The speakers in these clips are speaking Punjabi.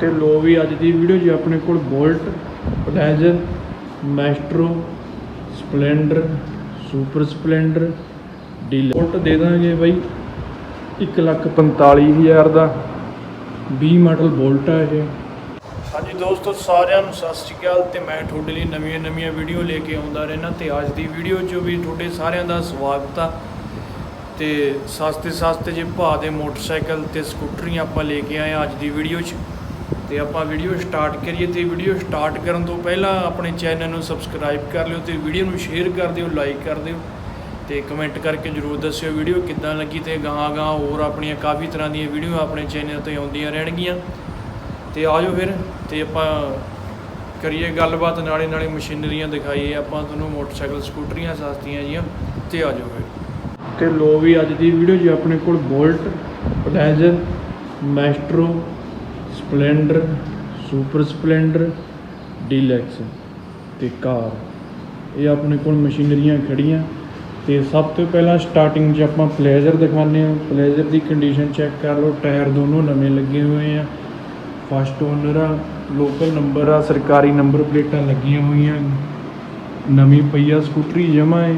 ਤੇ ਲੋ ਵੀ ਅੱਜ ਦੀ ਵੀਡੀਓ 'ਚ ਆਪਣੇ ਕੋਲ bolt Pleasure Maestro Splendor super Splendor deal bolt ਦੇ ਦਾਂਗੇ ਬਾਈ। 145000 ਦਾ 20 ਮਾਡਲ ਬੋਲਟ ਹੈ ਇਹ। ਹਾਂਜੀ ਦੋਸਤੋ, ਸਾਰਿਆਂ ਨੂੰ ਸਤਿ ਸ਼੍ਰੀ ਅਕਾਲ ਤੇ ਮੈਂ ਤੁਹਾਡੇ ਲਈ ਨਵੀਆਂ ਨਵੀਆਂ ਵੀਡੀਓ ਲੈ ਕੇ ਆਉਂਦਾ ਰਹਿਣਾ ਤੇ ਅੱਜ ਦੀ ਵੀਡੀਓ 'ਚ ਵੀ ਤੁਹਾਡੇ ਸਾਰਿਆਂ ਦਾ ਸਵਾਗਤ ਆ। ਤੇ ਸਸਤੇ ਸਸਤੇ ਜੇ ਭਾਅ ਦੇ ਮੋਟਰਸਾਈਕਲ ਤੇ ਸਕੂਟਰੀਆਂ ਆਪਾਂ ਲੈ ਕੇ ਆਏ ਹਾਂ ਅੱਜ ਦੀ ਵੀਡੀਓ 'ਚ। ਤੇ ਆਪਾਂ ਵੀਡੀਓ ਸਟਾਰਟ ਕਰੀਏ ਤੇ ਵੀਡੀਓ ਸਟਾਰਟ ਕਰਨ ਤੋਂ ਪਹਿਲਾਂ ਆਪਣੇ ਚੈਨਲ ਨੂੰ ਸਬਸਕ੍ਰਾਈਬ ਕਰ ਲਿਓ ਤੇ ਵੀਡੀਓ ਨੂੰ ਸ਼ੇਅਰ ਕਰ ਦਿਓ ਲਾਈਕ ਕਰ ਦਿਓ ਤੇ ਕਮੈਂਟ ਕਰਕੇ ਜਰੂਰ ਦੱਸਿਓ ਵੀਡੀਓ ਕਿੱਦਾਂ ਲੱਗੀ ਤੇ ਗਾਹਾਂ ਗਾਹਾਂ ਹੋਰ ਆਪਣੀਆਂ ਕਾਫੀ ਤਰ੍ਹਾਂ ਦੀਆਂ ਵੀਡੀਓ ਆਪਣੇ ਚੈਨਲ ਤੇ ਆਉਂਦੀਆਂ ਰਹਿਣਗੀਆਂ। ਤੇ ਆਜੋ ਫਿਰ ਤੇ ਆਪਾਂ ਕਰੀਏ ਗੱਲਬਾਤ, ਨਾਲੇ ਨਾਲੇ ਮਸ਼ੀਨਰੀਆਂ ਦਿਖਾਈਏ, ਆਪਾਂ ਤੁਹਾਨੂੰ ਮੋਟਰਸਾਈਕਲ, ਸਕੂਟਰੀਆਂ, ਸਸਤੀਆਂ ਜੀਆਂ ਤੇ ਆਜੋ ਫਿਰ। ਤੇ ਲੋ ਵੀ ਅੱਜ ਦੀ ਵੀਡੀਓ 'ਚ ਆਪਣੇ ਕੋਲ bolt Pleasure Maestro Splendor, super Splendor, Deluxe ਤੇ ਕਾਰ। ਇਹ ਆਪਣੇ ਕੋਲ ਮਸ਼ੀਨਰੀਆਂ ਖੜੀਆਂ ਤੇ ਸਭ ਤੋਂ ਪਹਿਲਾਂ ਸਟਾਰਟਿੰਗ 'ਚ ਆਪਾਂ ਪਲੇਜ਼ਰ ਦਿਖਾਉਂਦੇ ਹਾਂ। ਪਲੇਜ਼ਰ ਦੀ ਕੰਡੀਸ਼ਨ ਚੈੱਕ ਕਰ ਲਓ। ਟਾਇਰ ਦੋਨੋਂ ਨਵੇਂ ਲੱਗੇ ਹੋਏ ਆ। ਫਸਟ ਓਨਰ ਆ, ਲੋਕਲ ਨੰਬਰ ਆ, ਸਰਕਾਰੀ ਨੰਬਰ ਪਲੇਟਾਂ ਲੱਗੀਆਂ ਹੋਈਆਂ। ਨਵੀਂ ਪਈ ਆ ਸਕੂਟਰੀ ਜਮਾ ਹੈ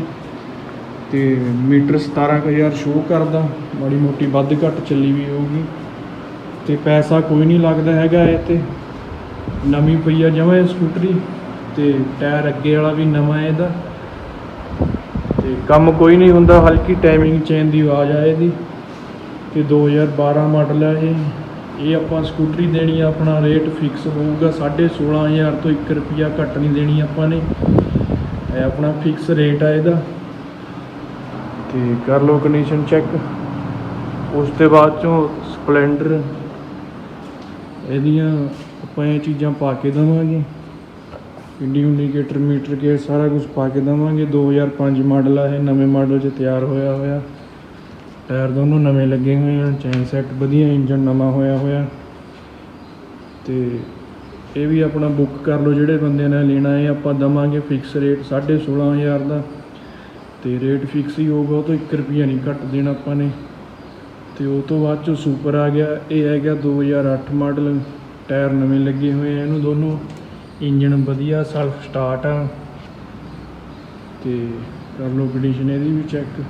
ਤੇ ਮੀਟਰ 17000 ਸ਼ੋਅ ਕਰਦਾ। ਮਾੜੀ ਮੋਟੀ ਵੱਧ ਘੱਟ ਚੱਲੀ ਵੀ ਹੋਊਗੀ। ਤੇ ਪੈਸਾ ਕੋਈ ਨਹੀਂ ਲੱਗਦਾ ਹੈਗਾ ਇਹ ਤੇ। ਨਵੀਂ ਪਈ ਆ ਜਮਾ ਇਹ ਸਕੂਟਰੀ ਤੇ ਟਾਇਰ ਅੱਗੇ ਵਾਲਾ ਵੀ ਨਵਾਂ ਹੈ ਇਹਦਾ। ਤੇ ਕੰਮ ਕੋਈ ਨਹੀਂ ਹੁੰਦਾ, ਹਲਕੀ ਟਾਈਮਿੰਗ ਚੇਨ ਦੀ ਆਵਾਜ਼ ਆ ਇਹਦੀ। ਤੇ 2012 ਮਾਡਲ ਆ ਇਹ। ਇਹ ਆਪਾਂ ਸਕੂਟਰੀ ਦੇਣੀ ਆ, ਆਪਣਾ ਰੇਟ ਫਿਕਸ ਹੋਊਗਾ 16500 ਤੋਂ 1 ਰੁਪਿਆ ਘੱਟ ਨਹੀਂ ਦੇਣੀ ਆਪਾਂ ਨੇ। ਇਹ ਆਪਣਾ ਫਿਕਸ ਰੇਟ ਆ ਇਹਦਾ। ਤੇ ਕਰ ਲਓ ਕੰਡੀਸ਼ਨ ਚੈੱਕ ਉਸ ਤੋਂ ਬਾਅਦ ਚੋਂ ਸਪਲੈਂਡਰ ਇਹਦੀਆਂ ਆਪਾਂ ਇਹ ਚੀਜ਼ਾਂ ਪਾ ਕੇ ਦੇਵਾਂਗੇ। ਇੰਡੀ ਇੰਡੀਕੇਟਰ, ਮੀਟਰ ਕੇ ਸਾਰਾ ਕੁਝ ਪਾ ਕੇ ਦੇਵਾਂਗੇ। 2005 ਮਾਡਲ ਆ ਇਹ, ਨਵੇਂ ਮਾਡਲ 'ਚ ਤਿਆਰ ਹੋਇਆ ਹੋਇਆ। ਟਾਇਰ ਦੋਨੋਂ ਨਵੇਂ ਲੱਗੇ ਹੋਏ ਹਨ ਚੈਨ ਸੈੱਟ ਵਧੀਆ ਇੰਜਨ ਨਵਾਂ ਹੋਇਆ ਹੋਇਆ। ਤੇ ਇਹ ਵੀ ਆਪਣਾ ਬੁੱਕ ਕਰ ਲਓ, ਜਿਹੜੇ ਬੰਦੇ ਨੇ ਲੈਣਾ ਹੈ ਆਪਾਂ ਦਵਾਂਗੇ ਫਿਕਸ ਰੇਟ 16500 ਦਾ। ਤੇ ਰੇਟ ਫਿਕਸ ਹੀ ਹੋਊਗਾ, ਉਹ ਤੋਂ 1 ਰੁਪਿਆ ਨਹੀਂ ਘੱਟ ਦੇਣਾ ਆਪਾਂ ਨੇ। ਤੇ ਉਹ ਤੋਂ ਬਾਅਦ ਚੋਂ ਸੁਪਰ ਆ ਗਿਆ। ਇਹ ਹੈਗਾ 2008 ਮਾਡਲ ਟਾਇਰ ਨਵੇਂ ਲੱਗੇ ਹੋਏ ਆ ਇਹਨੂੰ ਦੋਨੋਂ। ਇੰਜਨ ਵਧੀਆ ਸੈਲਫ ਸਟਾਰਟ ਆ। ਤੇ ਕਰ ਲਓ ਕੰਡੀਸ਼ਨ ਇਹਦੀ ਵੀ ਚੈੱਕ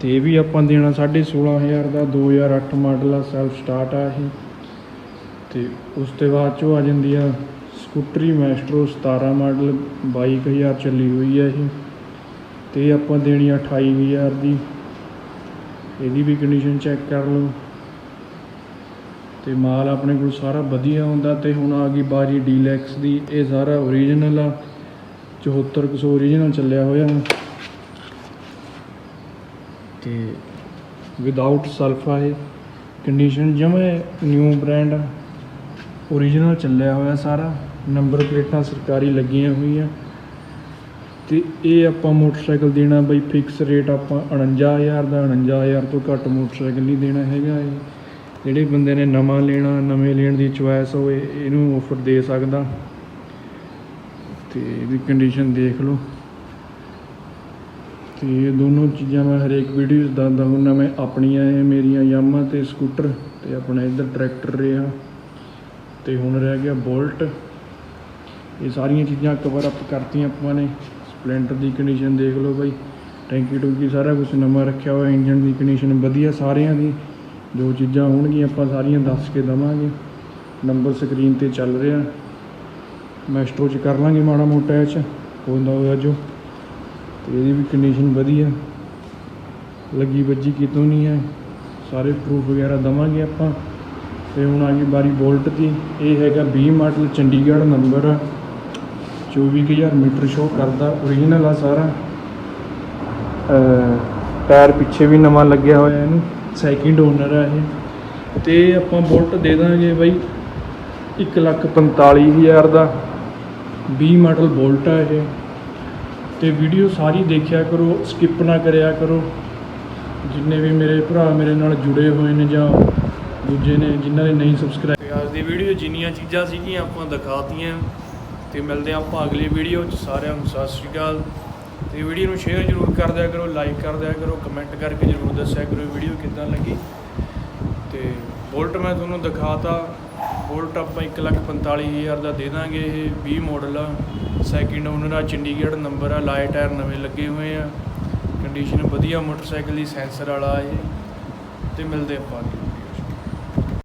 ਤੇ ਇਹ ਵੀ ਆਪਾਂ ਦੇਣਾ 16500 ਦਾ 2008 ਮਾਡਲ ਆ ਸੈਲਫ ਸਟਾਰਟ ਆ ਇਹ। ਤੇ ਉਸ ਤੋਂ ਬਾਅਦ ਚੋਂ ਆ ਜਾਂਦੀ ਆ ਸਕੂਟਰੀ ਮੈਸਟਰੋ 17 ਮਾਡਲ 22000 ਚੱਲੀ ਹੋਈ ਆ ਇਹ। ਤੇ ਇਹ ਆਪਾਂ ਦੇਣੀ ਆ 28000 ਦੀ। ਇਹਦੀ ਵੀ ਕੰਡੀਸ਼ਨ ਚੈੱਕ ਕਰ ਲਓ। ਤੇ ਮਾਲ ਆਪਣੇ ਕੋਲ ਸਾਰਾ ਵਧੀਆ ਹੁੰਦਾ ਤੇ ਹੁਣ ਆ ਗਈ ਬਾਜ਼ੀ ਡੀਲੈਕਸ ਦੀ, ਇਹ ਸਾਰਾ ਓਰੀਜਨਲ ਆ। 7400 ਓਰੀਜਨਲ ਚੱਲਿਆ ਹੋਇਆ। ਤੇ ਵਿਦਆਊਟ ਸਲਫਾ ਹੈ ਕੰਡੀਸ਼ਨ ਜਮੇ ਨਿਊ ਬ੍ਰਾਂਡ ਓਰੀਜਨਲ ਚੱਲਿਆ ਹੋਇਆ ਸਾਰਾ। ਨੰਬਰ ਪਲੇਟਾਂ ਸਰਕਾਰੀ ਲੱਗੀਆਂ ਹੋਈਆਂ। ਅਤੇ ਇਹ ਆਪਾਂ ਮੋਟਰਸਾਈਕਲ ਦੇਣਾ ਬਈ ਫਿਕਸ ਰੇਟ ਆਪਾਂ ਉਣੰਜਾ ਹਜ਼ਾਰ ਦਾ, ਉਣੰਜਾ ਹਜ਼ਾਰ ਤੋਂ ਘੱਟ ਮੋਟਰਸਾਈਕਲ ਨਹੀਂ ਦੇਣਾ ਹੈਗਾ ਇਹ। ਜਿਹੜੇ ਬੰਦੇ ਨੇ ਨਵਾਂ ਲੈਣਾ, ਨਵੇਂ ਲੈਣ ਦੀ ਚੁਆਇਸ ਹੋਵੇ, ਇਹਨੂੰ ਆਫਰ ਦੇ ਸਕਦਾ। ਤੇ ਇਹਦੀ ਕੰਡੀਸ਼ਨ ਦੇਖ ਲਓ। ਤੇ ਇਹ ਦੋਨੋਂ ਚੀਜ਼ਾਂ ਮੈਂ ਹਰੇਕ ਵੀਡੀਓ 'ਚ ਦੱਸਦਾ ਹੁੰਦਾ, ਮੈਂ ਆਪਣੀਆਂ ਇਹ, ਮੇਰੀਆਂ ਯਾਮਾ ਤੇ ਸਕੂਟਰ ਤੇ ਆਪਣਾ ਇੱਧਰ ਟਰੈਕਟਰ ਰਿਹਾ। ਤੇ ਹੁਣ ਰਹਿ ਗਿਆ ਬੋਲਟ। ਇਹ ਸਾਰੀਆਂ ਚੀਜ਼ਾਂ ਕਵਰ ਅਪ ਕਰਤੀਆਂ ਆਪਾਂ ਨੇ। ਸਪਲੈਂਡਰ ਦੀ ਕੰਡੀਸ਼ਨ ਦੇਖ ਲਓ ਬਾਈ। ਟੈਂਕੀ ਟੂਕੀ ਸਾਰਾ ਕੁਝ ਨਵਾਂ ਰੱਖਿਆ ਹੋਇਆ ਇੰਜਨ ਦੀ ਕੰਡੀਸ਼ਨ ਵਧੀਆ ਸਾਰਿਆਂ ਦੀ। ਜੋ ਚੀਜ਼ਾਂ ਹੋਣਗੀਆਂ ਆਪਾਂ ਸਾਰੀਆਂ ਦੱਸ ਕੇ ਦਵਾਂਗੇ। ਨੰਬਰ ਸਕਰੀਨ ਤੇ ਚੱਲ ਰਿਹਾ। ਮੈਸਟਰੋ ਚ ਕਰ ਲਾਂਗੇ ਮਾੜਾ ਮੋਟਾ ਇਹ ਚ ਹੁੰਦਾ ਹੋਇਆ ਜੋ। ਤੇ ਇਹਦੀ ਵੀ ਕੰਡੀਸ਼ਨ ਵਧੀਆ। ਲੱਗੀ ਵੱਜੀ ਕਿਤੋਂ ਨਹੀਂ ਹੈ। ਸਾਰੇ ਪ੍ਰੂਫ ਵਗੈਰਾ ਦਵਾਂਗੇ ਆਪਾਂ। ਤੇ ਹੁਣ ਆ ਗਈ ਬਾਰੀ ਬੋਲਟ ਦੀ। ਇਹ ਹੈਗਾ 20 ਮਾਡਲ ਚੰਡੀਗੜ੍ਹ ਨੰਬਰ ਆ 24000 ਮੀਟਰ ਸ਼ੋ ਕਰਦਾ ਓਰੀਜਨਲ ਆ ਸਾਰਾ। ਟਾਇਰ ਪਿੱਛੇ ਵੀ ਨਵਾਂ ਲੱਗਿਆ ਹੋਇਆ ਇਹਨੂੰ ਸੈਕਿੰਡ ਓਨਰ ਆ ਇਹ। ਤੇ ਆਪਾਂ ਬੁਲਟ ਦੇ ਦਾਂਗੇ ਬਾਈ 145000 ਦਾ। 20 ਮਾਡਲ ਬੁਲਟ ਆ ਇਹ। ਤੇ ਵੀਡੀਓ ਸਾਰੀ ਦੇਖਿਆ ਕਰੋ ਸਕਿਪ ਨਾ ਕਰਿਆ ਕਰੋ। ਜਿੰਨੇ ਵੀ ਮੇਰੇ ਭਰਾ ਮੇਰੇ ਨਾਲ ਜੁੜੇ ਹੋਏ ਨੇ ਜਾਂ ਦੂਜੇ ਨੇ, ਜਿਨ੍ਹਾਂ ਨੇ ਨਹੀਂ ਸਬਸਕ੍ਰਾਈਬ ਅੱਜ ਦੀ ਵੀਡੀਓ ਜਿੰਨੀਆਂ ਚੀਜ਼ਾਂ ਸੀਗੀਆਂ ਆਪਾਂ ਦਿਖਾਤੀਆਂ। ਤੇ ਮਿਲਦੇ ਆਪਾਂ ਅਗਲੀ ਵੀਡੀਓ 'ਚ ਸਾਰਿਆਂ ਨੂੰ ਸਤਿ ਸ਼੍ਰੀ ਅਕਾਲ। ਤੇ ਵੀਡੀਓ ਨੂੰ ਸ਼ੇਅਰ ਜ਼ਰੂਰ ਕਰ ਦਿਆ ਕਰੋ ਲਾਈਕ ਕਰ ਦਿਆ ਕਰੋ ਕਮੈਂਟ ਕਰਕੇ ਜ਼ਰੂਰ ਦੱਸਿਆ ਕਰੋ ਵੀਡੀਓ ਕਿੱਦਾਂ ਲੱਗੀ। ਤੇ ਬੋਲਟ ਮੈਂ ਤੁਹਾਨੂੰ ਦਿਖਾਤਾ। ਬੋਲਟ ਆਪਾਂ 145000 ਦਾ ਦੇ ਦਾਂਗੇ ਇਹ 20 ਮਾਡਲ ਆ। ਸੈਕਿੰਡ ਓਨਰ ਆ, ਚੰਡੀਗੜ੍ਹ ਨੰਬਰ ਆ, ਲਾਏ ਟਾਇਰ ਨਵੇਂ ਲੱਗੇ ਹੋਏ ਆ। ਕੰਡੀਸ਼ਨ ਵਧੀਆ ਮੋਟਰਸਾਈਕਲ ਦੀ ਸੈਂਸਰ ਵਾਲਾ ਇਹ। ਤੇ ਮਿਲਦੇ ਆਪਾਂ ਅੱਗੇ।